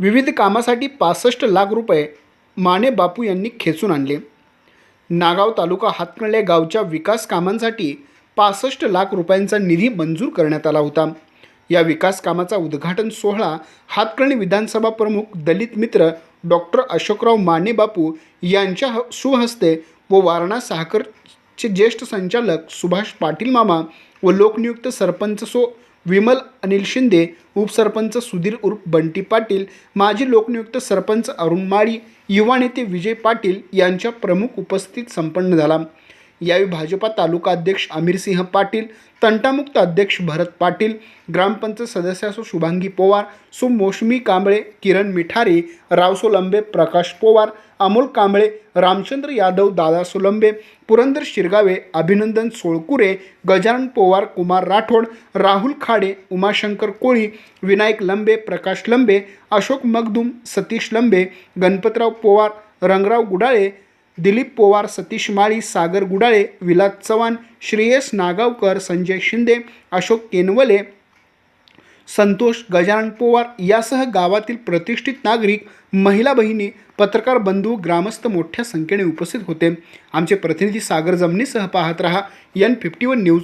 विविध कामासाठी पासष्ट लाख रुपये माने बापू यांनी खेचून आणले. नागाव तालुका हातकणले गावच्या विकास कामांसाठी पासष्ट लाख रुपयांचा निधी मंजूर करण्यात आला होता. या विकास कामाचा उद्घाटन सोहळा हातकणी विधानसभा प्रमुख दलित मित्र डॉक्टर अशोकराव माने बापू यांच्या ह- शुभहस्ते व वारणा साखरचे ज्येष्ठ संचालक सुभाष पाटील मामा व लोकनियुक्त सरपंच सो विमल अनिल शिंदे उपसरपंच सुधीर उर्फ बंटी पाटील माजी लोकनियुक्त सरपंच अरुण माळी युवा नेते विजय पाटील यांच्या प्रमुख उपस्थित संपन्न झाला. यावेळी भाजपा तालुका अध्यक्ष आमिरसिंह पाटील तंटामुक्त अध्यक्ष भरत पाटील ग्रामपंचायत सदस्य सो शुभांगी पोवार सुमोशमी कांबळे किरण मिठारी राव सोलंबे प्रकाश पोवार अमोल कांबळे रामचंद्र यादव दादा सोलंबे पुरंदर शिरगावे अभिनंदन सोळकुरे गजानन पोवार कुमार राठोड राहुल खाडे उमाशंकर कोळी विनायक लंबे प्रकाश लंबे अशोक मगदुम सतीश लंबे गणपतराव पोवार रंगराव गुडाळे दिलीप पोवार सतीश माळी सागर गुडाळे विलास चव्हाण श्रेयस नागावकर संजय शिंदे अशोक केनवले संतोष गजानन पोवार यासह गावातील प्रतिष्ठित नागरिक महिला बहिणी पत्रकार बंधू ग्रामस्थ मोठ्या संख्येने उपस्थित होते. आमचे प्रतिनिधी सागर जमनीसह पाहत रहा एन फिफ्टी वन न्यूज